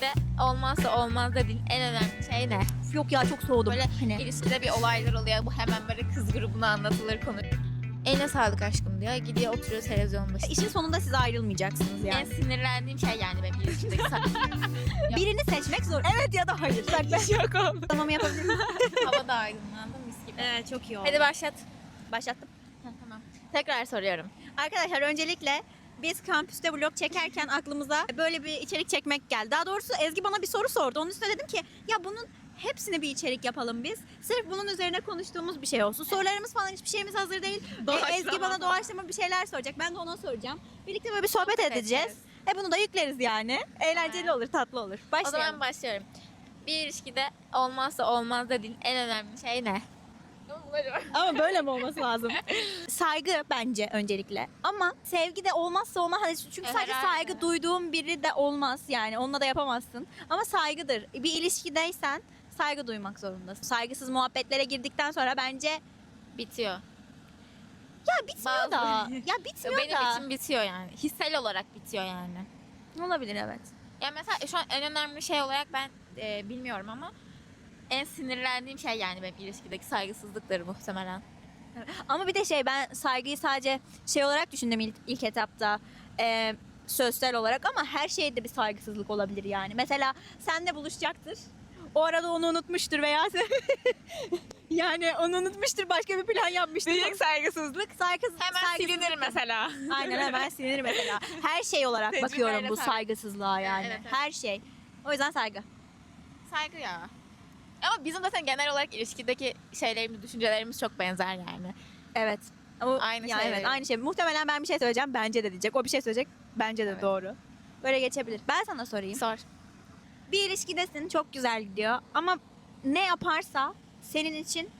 ilişkide olmazsa olmaz dediğin en önemli şey ne? Yok ya çok soğudum. Böyle hani. İlişkide bir olaylar oluyor. Bu hemen böyle kız grubuna anlatılır konu. Eline sağlık aşkım diyor. Gidiyor oturuyor televizyon başında. İşin sonunda siz ayrılmayacaksınız En yani. sinirlendiğim şey yani benim ilişkideki Birini seçmek zor. Evet ya da hayır. Bak ben Şok oldum. tamamı yapabilir miyim? Hava da aydınlandı mis gibi. evet çok iyi oldu. Hadi başlat. başlattım. Heh, tamam. Tekrar soruyorum. Arkadaşlar öncelikle biz kampüste vlog çekerken aklımıza böyle bir içerik çekmek geldi. Daha doğrusu Ezgi bana bir soru sordu. Onun üstüne dedim ki ya bunun hepsine bir içerik yapalım biz. Sırf bunun üzerine konuştuğumuz bir şey olsun. Sorularımız falan hiçbir şeyimiz hazır değil. E, Doğaçlama. Ezgi bana doğaçlama bir şeyler soracak. Ben de ona soracağım. Birlikte böyle bir sohbet Sohbet edeceğiz. edeceğiz. E bunu da yükleriz yani. Eğlenceli olur, tatlı olur. O Başlayalım. zaman başlıyorum. Bir ilişkide olmazsa olmaz dediğin en önemli şey ne? Ama böyle mi olması lazım? saygı bence öncelikle. Ama sevgi de olmazsa olmaz. Hani çünkü E, sadece herhalde. saygı duyduğun biri de olmaz yani. Onunla da yapamazsın. Ama saygıdır. Bir ilişkideysen saygı duymak zorundasın. Saygısız muhabbetlere girdikten sonra bence Bitiyor. ya bitmiyor Bazı- da. Ya bitmiyor Benim da. için bitiyor yani. Hissel olarak bitiyor yani. Olabilir evet. Ya mesela şu an en önemli şey olarak ben e, bilmiyorum ama en sinirlendiğim şey yani benim ilişkideki saygısızlıktır muhtemelen. Ama bir de şey ben saygıyı sadece şey olarak düşündüm ilk, ilk etapta. Ee, sözsel olarak ama her şeyde bir saygısızlık olabilir yani. Mesela senle buluşacaktır. O arada onu unutmuştur veya yani onu unutmuştur başka bir plan yapmıştır. saygısızlık. Saygısız, Hemen saygısızlık- silinir mesela. Aynen hemen silinir mesela. Her şey olarak bakıyorum bu saygısızlığa yani. Evet, evet. Her şey. O yüzden saygı. Saygı ya. Ama bizim zaten genel olarak ilişkideki şeylerimiz, düşüncelerimiz çok benzer yani. Evet. O, Aynı şey. Evet, aynı şey. Muhtemelen ben bir şey söyleyeceğim. Bence de diyecek. O bir şey söyleyecek. Bence de Evet. doğru. Böyle geçebilir. Ben sana sorayım. Sor. Bir ilişkidesin. Çok güzel gidiyor. Ama ne yaparsa senin için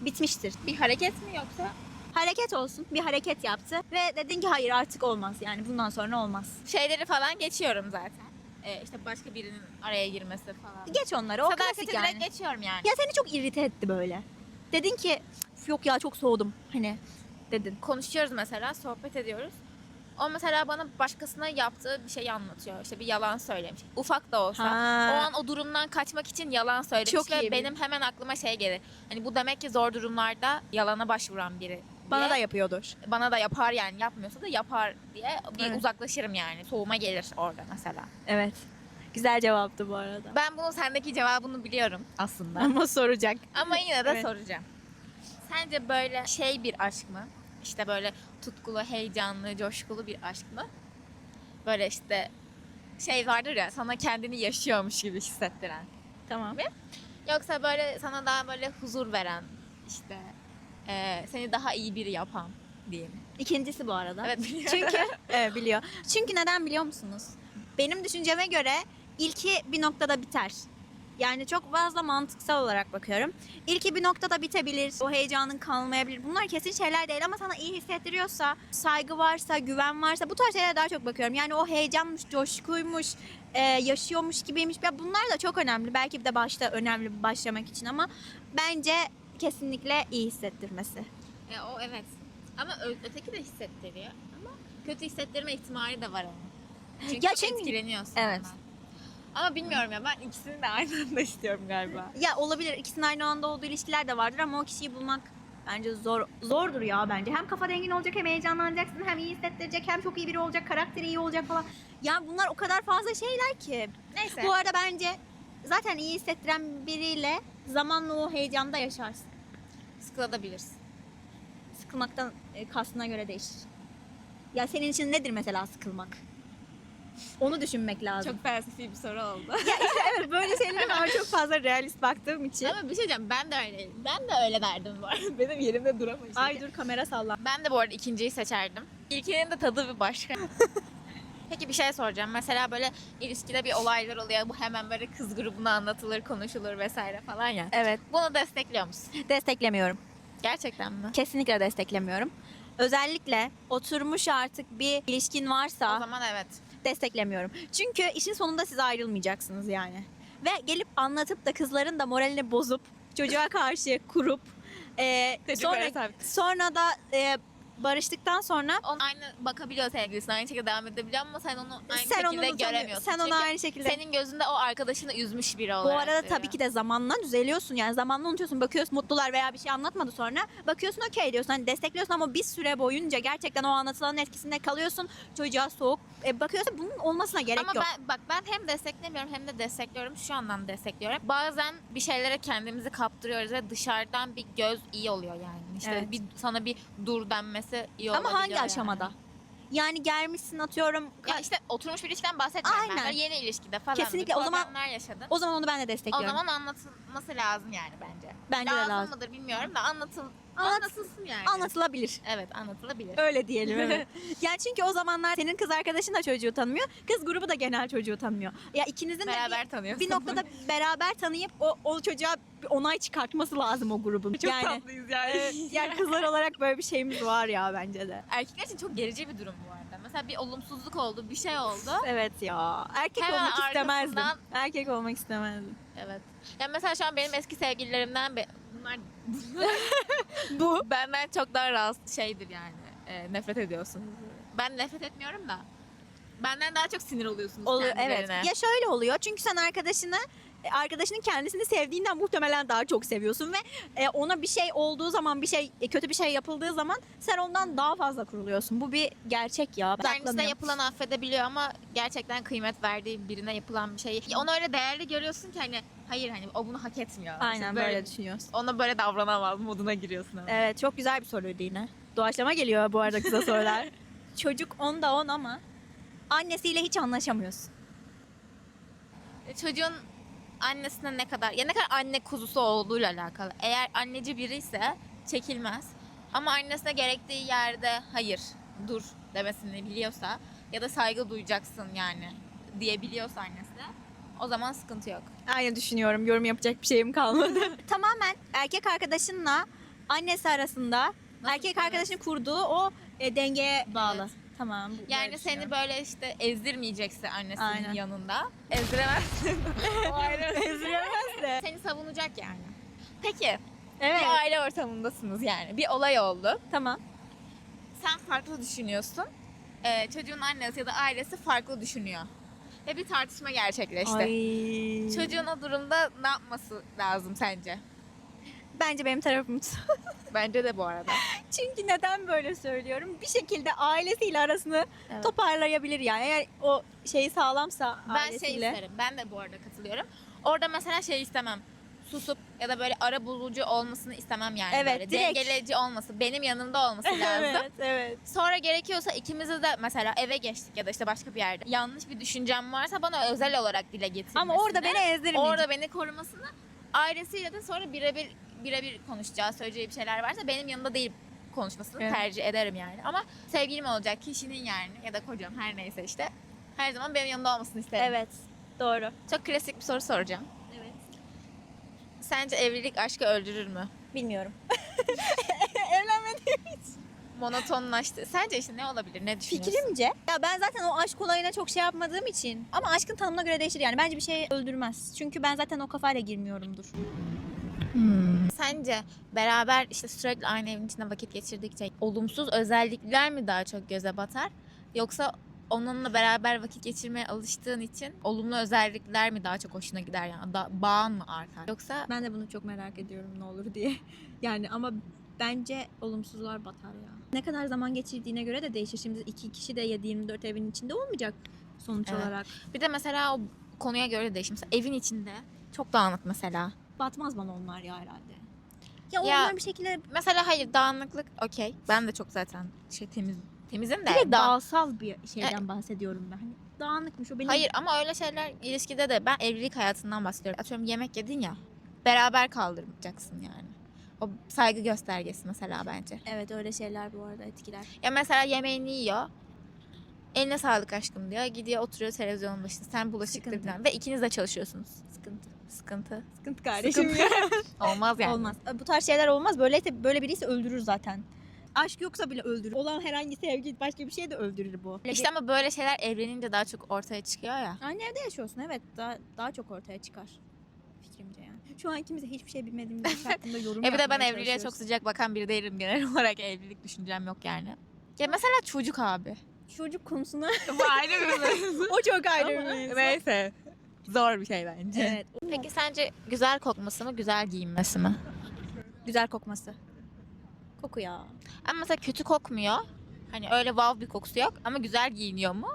bitmiştir. Bir hareket mi yoksa? Hareket olsun. Bir hareket yaptı. Ve dedin ki hayır artık olmaz. Yani bundan sonra olmaz. Şeyleri falan geçiyorum zaten. Ee, işte başka birinin araya girmesi falan. Geç onları. O Sadakati klasik direkt yani. geçiyorum yani. Ya seni çok irite etti böyle. Dedin ki "Üf, yok ya çok soğudum. Hani dedin. konuşuyoruz mesela, sohbet ediyoruz. O mesela bana başkasına yaptığı bir şeyi anlatıyor. İşte bir yalan söylemiş. Ufak da olsa. Ha. O an o durumdan kaçmak için yalan söylemiş Çok ve iyi bir- benim hemen aklıma şey gelir. Hani bu demek ki zor durumlarda yalana başvuran biri. Bana da yapıyordur. bana da yapar yani yapmıyorsa da yapar diye bir Evet. uzaklaşırım yani. Soğuma gelir orada mesela. Evet. Güzel cevaptı bu arada. Ben bunun sendeki cevabını biliyorum aslında. Ama soracak. Ama yine de Evet. soracağım. Sence böyle şey bir aşk mı? İşte böyle tutkulu, heyecanlı, coşkulu bir aşk mı? Böyle işte şey vardır ya sana kendini yaşıyormuş gibi hissettiren. Tamam. Yoksa böyle sana daha böyle huzur veren işte eee, seni daha iyi biri yapan diyeyim. İkincisi bu arada. Evet biliyorum. Çünkü evet, biliyor. Çünkü neden biliyor musunuz? Benim düşünceme göre ilki bir noktada biter. Yani çok fazla mantıksal olarak bakıyorum. İlki bir noktada bitebilir, o heyecanın kalmayabilir. Bunlar kesin şeyler değil ama sana iyi hissettiriyorsa, saygı varsa, güven varsa bu tarz şeylere daha çok bakıyorum. Yani o heyecanmış, coşkuymuş, e, yaşıyormuş gibiymiş. Ya bunlar da çok önemli. Belki de başta önemli başlamak için ama bence kesinlikle iyi hissettirmesi. E, o evet. Ama ö- öteki de hissettiriyor. Ama kötü hissettirme ihtimali de var onun. Çünkü Ya çok çünkü- etkileniyorsun. Evet. ondan. Ama bilmiyorum ya ben ikisini de aynı anda istiyorum galiba. Ya olabilir. İkisinin aynı anda olduğu ilişkiler de vardır ama o kişiyi bulmak bence zor zordur ya bence. Hem kafa dengin olacak hem heyecanlanacaksın hem iyi hissettirecek hem çok iyi biri olacak karakteri iyi olacak falan. Yani bunlar o kadar fazla şeyler ki. Neyse. Bu arada bence zaten iyi hissettiren biriyle zamanla o heyecanda yaşarsın. Sıkılabilirsin. Sıkılmaktan e, kastına göre değişir. Ya senin için nedir mesela sıkılmak? Onu düşünmek lazım. Çok felsefi bir soru oldu. evet böyle şeylere ben çok fazla realist baktığım için. Ama bir şey diyeceğim ben de öyleyim. Ben de öyle derdim bu arada. Benim yerimde duramayacak. Ay dur kamera sallan. Ben de bu arada ikinciyi seçerdim. İlkinin de tadı bir başka. Peki bir şey soracağım. Mesela böyle ilişkide bir olaylar oluyor. Bu hemen böyle kız grubuna anlatılır, konuşulur vesaire falan ya. Evet. Bunu destekliyor musun? Desteklemiyorum. Gerçekten mi? Kesinlikle desteklemiyorum. Özellikle oturmuş artık bir ilişkin O varsa zaman evet. desteklemiyorum. Çünkü işin sonunda siz ayrılmayacaksınız yani. Ve gelip anlatıp da kızların da moralini bozup çocuğa karşı kurup e, sonra, sonra da e, barıştıktan sonra On aynı bakabiliyor sevgilisine, aynı şekilde devam edebiliyor ama sen onu aynı sen onu şekilde unutamıyorsun. göremiyorsun. Sen onu Çünkü aynı şekilde senin gözünde o arkadaşını üzmüş biri Bu olarak. arada görüyor. tabii ki de zamanla düzeliyorsun yani zamanla unutuyorsun bakıyorsun mutlular veya bir şey anlatmadı sonra bakıyorsun okey diyorsun hani destekliyorsun ama bir süre boyunca gerçekten o anlatılanın etkisinde kalıyorsun çocuğa soğuk e, bakıyorsun bunun olmasına gerek Ama yok. ben bak ben hem desteklemiyorum hem de destekliyorum. Şu anlamda destekliyorum. Bazen bir şeylere kendimizi kaptırıyoruz ve dışarıdan bir göz iyi oluyor yani. İşte Evet. bir sana bir dur denmesi iyi ama olabiliyor hangi yani. aşamada? Yani gelmişsin atıyorum Ya işte oturmuş bir ilişkiden bahsetmiyorum. Aynen. Ben böyle yeni ilişkide falan. Kesinlikle, bir o zaman- problemler yaşadın. o zaman onu ben de O destekliyorum. zaman anlatılması lazım yani bence. Bence de lazım, lazım. mıdır bilmiyorum da anlatıl Anlat- anlatılsın yani. Anlatılabilir. Evet anlatılabilir. Öyle diyelim evet. yani çünkü o zamanlar senin kız arkadaşın da çocuğu tanımıyor. Kız grubu da genel çocuğu tanımıyor. Ya ikinizin de Beraber bir, tanıyorsun. bir noktada beraber tanıyıp o, o çocuğa bir onay çıkartması lazım o grubun. Çok yani, tatlıyız yani. Yani kızlar olarak böyle bir şeyimiz var ya bence de. Erkekler için çok gerici bir durum bu arada. Mesela bir olumsuzluk oldu, bir şey oldu. Evet ya. Erkek Hemen olmak istemezdim. arkasından- Erkek olmak istemezdim. Evet. Ya mesela şu an benim eski sevgililerimden be- bunlar Bu. benden çok daha rahatsız şeydir yani. E, nefret ediyorsunuz. Ben nefret etmiyorum da. Benden daha çok sinir oluyorsunuz Oluyor, evet. kendilerine. Ya şöyle oluyor. Çünkü sen arkadaşını arkadaşının kendisini sevdiğinden muhtemelen daha çok seviyorsun ve e, ona bir şey olduğu zaman bir şey e, kötü bir şey yapıldığı zaman sen ondan daha fazla kuruluyorsun. Bu bir gerçek ya. Kendisine Saklanıyor. yapılan affedebiliyor ama gerçekten kıymet verdiği birine yapılan bir şeyi onu öyle değerli görüyorsun ki hani hayır hani o bunu hak etmiyor. Aynen İşte böyle, düşünüyorsun. Ona böyle davranamaz moduna giriyorsun ama. Evet çok güzel bir soruydu yine. Doğaçlama geliyor bu arada kısa sorular. Çocuk 10'da 10 ama annesiyle hiç anlaşamıyorsun. E, Çocuğun annesine ne kadar ya ne kadar anne kuzusu olduğuyla alakalı. Eğer anneci biri ise çekilmez. Ama annesine gerektiği yerde hayır dur demesini biliyorsa ya da saygı duyacaksın yani diyebiliyorsa annesine o zaman sıkıntı yok. Aynı düşünüyorum. Yorum yapacak bir şeyim kalmadı. Tamamen erkek arkadaşınla annesi arasında Nasıl erkek evet. arkadaşın kurduğu o e, dengeye bağlı. Evet. Tamam. bu- Yani böyle seni düşünüyorum. böyle işte ezdirmeyecekse annesinin Aynen. yanında. Ezdiremezsin. Ezdiremez de. seni savunacak yani. Peki Evet. bir aile ortamındasınız yani. Bir olay oldu. Tamam. sen farklı düşünüyorsun. Ee, çocuğun annesi ya da ailesi farklı düşünüyor. Ve bir tartışma gerçekleşti. Ay. Çocuğun o durumda ne yapması lazım sence? Bence benim tarafım. Bence de bu arada. Çünkü neden böyle söylüyorum? Bir şekilde ailesiyle arasını Evet. toparlayabilir yani. Eğer o şeyi sağlamsa Ben şey ailesiyle. isterim. Ben de bu arada katılıyorum. Orada mesela şey istemem. Susup ya da böyle ara bulucu olmasını istemem yani. Evet, böyle. direkt. Dengeleyici olması, benim yanımda olması lazım. evet, evet. Sonra gerekiyorsa ikimizi de mesela eve geçtik ya da işte başka bir yerde. Yanlış bir düşüncem varsa bana özel olarak dile getirmesini. Ama orada beni ezdirmeyecek. orada beni korumasını ailesiyle de sonra birebir birebir konuşacağı, söyleyeceği bir şeyler varsa benim yanımda değil konuşmasını Evet. tercih ederim yani. Ama sevgilim olacak kişinin yani ya da kocam her neyse işte her zaman benim yanımda olmasını isterim. Evet. Doğru. Çok klasik bir soru soracağım. Evet. Sence evlilik aşkı öldürür mü? Bilmiyorum. Monotonlaştı. Sence işte ne olabilir? Ne düşünüyorsun? Fikrimce ya ben zaten o aşk olayına çok şey yapmadığım için ama aşkın tanımına göre değişir yani. Bence bir şey öldürmez. Çünkü ben zaten o kafayla girmiyorumdur. Sence beraber işte sürekli aynı evin içinde vakit geçirdikçe olumsuz özellikler mi daha çok göze batar? Yoksa onunla beraber vakit geçirmeye alıştığın için olumlu özellikler mi daha çok hoşuna gider yani da, bağın mı artar? Yoksa Ben de bunu çok merak ediyorum ne olur diye. Yani ama bence olumsuzlar batar ya. Ne kadar zaman geçirdiğine göre de değişir. Şimdi iki kişi de 7-24 evin içinde olmayacak sonuç Evet. olarak. bir de mesela o konuya göre de değişir. Mesela evin içinde çok dağınık mesela. Batmaz bana onlar ya herhalde. Ya, Ya- onlar bir şekilde Mesela hayır dağınıklık okey. Ben de çok zaten şey temiz temizim de. direkt dağ- bağsal bir şeyden bahsediyorum ben. Hani dağınıkmış o benim. Hayır ama öyle şeyler ilişkide de ben evlilik hayatından bahsediyorum. Atıyorum yemek yedin ya beraber kaldırmayacaksın yani. O saygı göstergesi mesela bence. Evet öyle şeyler bu arada etkiler. Ya mesela yemeğini yiyor. Eline sağlık aşkım diyor. Gidiyor oturuyor televizyonun başında. Sen bulaşıkları Sıkıntı. falan. Ve ikiniz de çalışıyorsunuz. Sıkıntı. Sıkıntı. Sıkıntı kardeşim ya. Olmaz yani. Olmaz. Bu tarz şeyler olmaz. Böyle böyle birisi öldürür zaten. Aşk yoksa bile öldürür. Olan herhangi sevgi başka bir şey de öldürür bu. İşte ama böyle şeyler evlenince daha çok ortaya çıkıyor ya. Aynı evde yaşıyorsun evet. Daha, daha çok ortaya çıkar. Fikrimce yani. Şu an ikimiz de hiçbir şey bilmediğimiz bir şey hakkında yorum E bir de ben evliliğe çok sıcak bakan biri değilim genel olarak evlilik düşüncem yok yani. Ya mesela çocuk abi. Çocuk konusuna Bu ayrı bir mevzu. o çok ayrı bir mevzu. Neyse. Zor bir şey bence. Evet. Peki sence güzel kokması mı, güzel giyinmesi mi? Güzel kokması. Koku ya. Ama mesela kötü kokmuyor. Hani öyle wow bir kokusu yok ama güzel giyiniyor mu?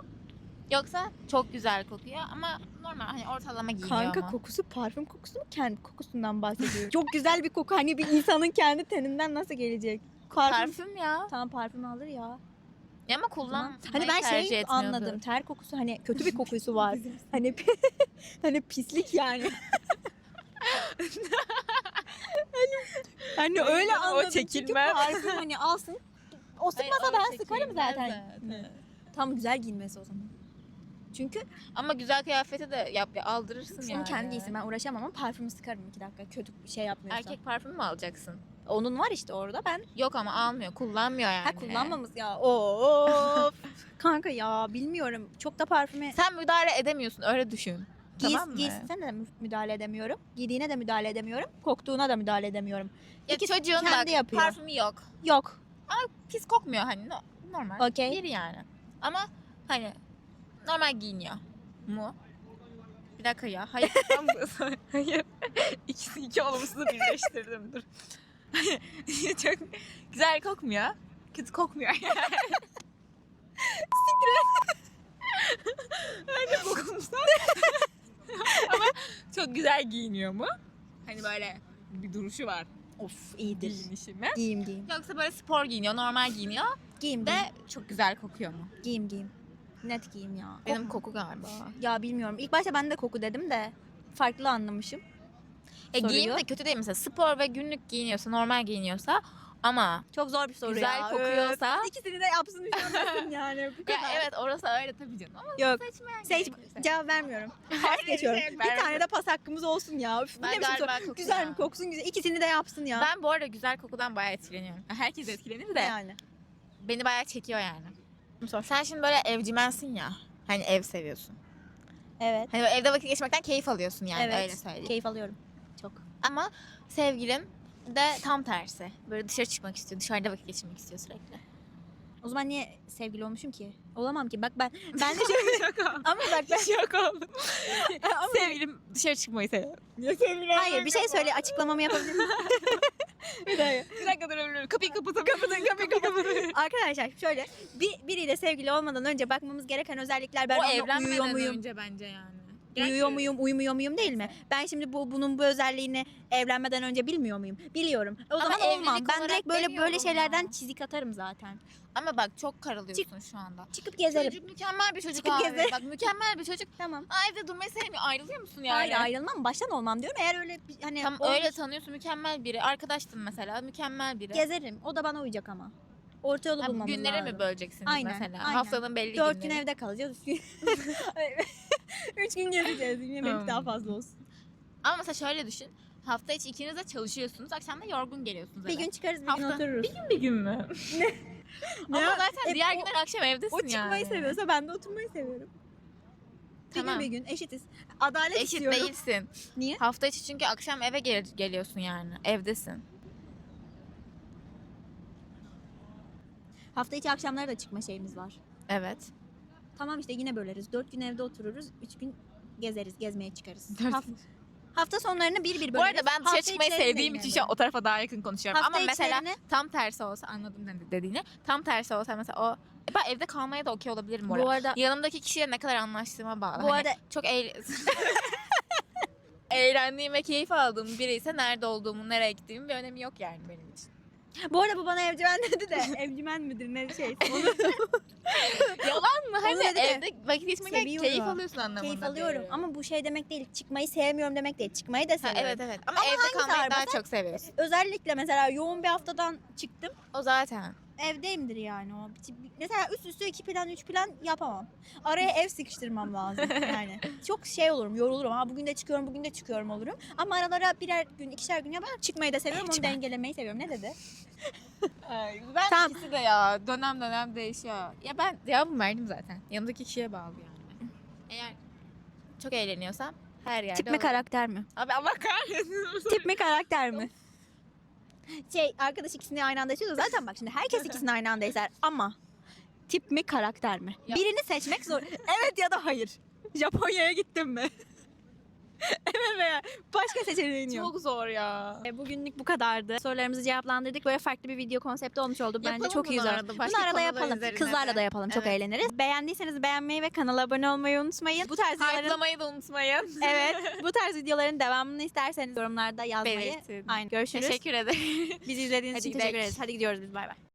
Yoksa çok güzel kokuyor ama normal hani ortalama giyiniyor Kanka mu? kokusu parfüm kokusu mu kendi kokusundan bahsediyorum. çok güzel bir koku hani bir insanın kendi teninden nasıl gelecek? Parfüm. Parfüm ya. Tamam parfüm alır ya. Ya ama kullan. Hani ben şey anladım. Ter kokusu hani kötü bir kokusu var. hani hani pislik yani. hani, hani öyle O anladım. Çünkü çekilmez. parfüm hani alsın. O sıkmasa ben sıkarım zaten. Tam güzel giyinmesi o zaman. Çünkü Ama güzel kıyafeti de yap ya aldırırsın yani. kendi giysin ben uğraşamam ama parfümü sıkarım iki dakika kötü bir şey yapmıyorsa. Erkek parfümü mü alacaksın? Onun var işte orada ben. Yok ama almıyor, kullanmıyor yani. Ha kullanmamız ya. Of. Kanka ya bilmiyorum. Çok da parfüme Sen müdahale edemiyorsun öyle düşün. Giys, tamam mı? giysine de mü- müdahale edemiyorum. Giydiğine de müdahale edemiyorum. Koktuğuna da müdahale edemiyorum. Ya İkisi çocuğun kendi bak yapıyor. parfümü yok. Yok. Pis kokmuyor hani no- normal. Okey. Biri yani. Ama hani normal giyiniyor mu? Bir dakika ya. Hayır. Hayır. İkisi iki olumsuzu birleştirdim. Dur. Çok güzel kokmuyor. Kötü kokmuyor yani. Siktir Öyle kokumsa. Ama çok güzel giyiniyor mu? Hani böyle bir duruşu var. Of iyidir. Giyinişi mi? Giyim giyim. Yoksa böyle spor giyiniyor, normal giyiniyor Giyim ve giyim. çok güzel kokuyor mu? Giyim giyim. Net giyim ya. Benim koku galiba. Ya bilmiyorum. İlk başta ben de koku dedim de farklı anlamışım. E, Soruyu. giyim de kötü değil mesela spor ve günlük giyiniyorsa, normal giyiniyorsa ama Çok zor bir soru Güzel ya. kokuyorsa- Öf, İkisini de yapsın üşenmesin yani. Bu ya kadar. evet orası öyle tabii canım ama Yok. seçmeyen Seç, gerekirse. cevap vermiyorum. Pas geçiyorum. şey bir tane de pas hakkımız olsun ya. Üf, Ben galiba Güzel ya. mi koksun güzel. İkisini de yapsın ya. Ben bu arada güzel kokudan bayağı etkileniyorum. Herkes etkilenir de yani. beni bayağı çekiyor yani. Sen şimdi böyle evcimensin ya. Hani ev seviyorsun. Evet. Hani evde vakit geçirmekten keyif alıyorsun yani evet. öyle söyleyeyim. Keyif alıyorum. Çok. Ama sevgilim de tam tersi. Böyle dışarı çıkmak istiyor. Dışarıda vakit geçirmek istiyor sürekli. O zaman niye sevgili olmuşum ki? Olamam ki. Bak ben ben de şey ama bak ben Şok oldum. Sevgilim dışarı çıkmayı seviyor. Hayır bir şey söyle açıklamamı yapabilir miyim? bir dakika. Bir dakika durabilirim. Kapıyı kapatın. Kapatın kapıyı kapatın. Arkadaşlar şöyle bir, biriyle sevgili olmadan önce bakmamız gereken özellikler ben o uyuyor evlenmeden muyum? önce bence yani. Uyuyor muyum, uyumuyor muyum değil mi? Ben şimdi bu bunun bu özelliğini evlenmeden önce bilmiyor muyum? Biliyorum. O Ama zaman olmam. evlilik Ben olarak direkt böyle demiyorum böyle şeylerden ya. çizik atarım zaten. Ama bak çok karalıyorsun şu anda. Çıkıp gezerim. Çocuk mükemmel bir çocuk Çıkıp abi. gezerim. Bak mükemmel bir çocuk. Tamam. Aa, evde durmayı sevmiyor. Ayrılıyor musun yani? Hayır ayrılmam. Baştan olmam diyorum. Eğer öyle bir- hani Tam olmuş- öyle tanıyorsun mükemmel biri. Arkadaştın mesela mükemmel biri. gezerim. O da bana uyacak ama. Orta yolu Ha, bulmamız günlere lazım. mi böleceksiniz Aynen, mesela? aynen. Haftanın belli Dört günleri. gün evde kalacağız. Üç gün, Üç gün gezeceğiz. Yine benimki Hmm. daha fazla olsun. Ama mesela şöyle düşün. Hafta içi ikiniz de çalışıyorsunuz. Akşam da yorgun geliyorsunuz Bir eve. gün çıkarız bir gün Hafta- otururuz. Bir gün bir gün mü? Ne? Ama zaten E, diğer o- günler akşam evdesin O çıkmayı yani. seviyorsa ben de oturmayı seviyorum. Bir Tamam. gün bir gün eşitiz. Adalet Eşit istiyorum. değilsin. Niye? Hafta içi çünkü akşam eve gel- geliyorsun yani. Evdesin. Hafta içi akşamları da çıkma şeyimiz var. Evet. Tamam işte yine böleriz. Dört gün evde otururuz. Üç gün gezeriz, gezmeye çıkarız. Hafta sonlarını bir bir böleriz. Bu arada ben dışarı Hafta çıkmayı içlerini de sevdiğim yine için şu an o tarafa daha yakın konuşuyorum. Hafta Ama mesela içlerini- tam tersi olsa anladım dedi- dediğini. Tam tersi olsa mesela o E ben evde kalmaya da okey olabilirim bu arada. Bu arada Yanımdaki kişiyle ne kadar anlaştığıma bağlı. bu Hani arada çok eğ... eğlendiğim ve keyif aldığım biri ise nerede olduğumu, nereye gittiğimin bir önemi yok yani benim için. Bu arada bu bana evcimen dedi de evcimen midir ne şey. Yalan mı? Hani Onu dedi de, evde vakit geçmekten seviyorum. keyif alıyorsun anlamında. keyif alıyorum diyorum. ama bu şey demek değil. Çıkmayı sevmiyorum demek değil. Çıkmayı da Ha, seviyorum. evet evet ama, Ama evde hangisi kalmayı daha çok seviyorsun. Özellikle mesela yoğun bir haftadan çıktım. O zaten. Evdeyimdir yani o. Mesela üst üste iki plan, üç plan yapamam. Araya ev sıkıştırmam lazım yani. Çok şey olurum, yorulurum. Ha bugün de çıkıyorum, bugün de çıkıyorum olurum. Ama aralara birer gün, ikişer gün yapar. Çıkmayı da seviyorum, onu Evcimen. dengelemeyi seviyorum. Ne dedi? ben Tamam. ikisi de ya dönem dönem değişiyor. Ya ben cevabımı verdim zaten. Yanımdaki kişiye bağlı yani. Eğer çok eğleniyorsam Her yerde Tip mi olur. karakter mi? Abi Allah kahretsin. Tip mi karakter mi? Şey arkadaş ikisini aynı anda da zaten bak şimdi herkes ikisini aynı anda yaşar ama tip mi karakter mi? Ya- Birini seçmek zor. evet ya da hayır. Japonya'ya gittim mi? evet veya başka seçeneğin yok. Çok zor ya. E, Bugünlük bu kadardı. Sorularımızı cevaplandırdık. Böyle farklı bir video konsepti olmuş oldu. Bence Yapalım çok iyi bunu güzel. arada, Bunu başka arada konular yapalım. üzerine Kızlarla de. da yapalım. Çok Evet. eğleniriz. Beğendiyseniz beğenmeyi ve kanala abone olmayı unutmayın. Bu tarz videoların Hype'lamayı da unutmayın. Evet. Bu tarz videoların devamını isterseniz yorumlarda yazmayı. Belirtin. Aynen. Görüşürüz. Teşekkür ederim. Bizi izlediğiniz Hadi için teşekkür ederiz. Hadi gidiyoruz biz. Bay bay.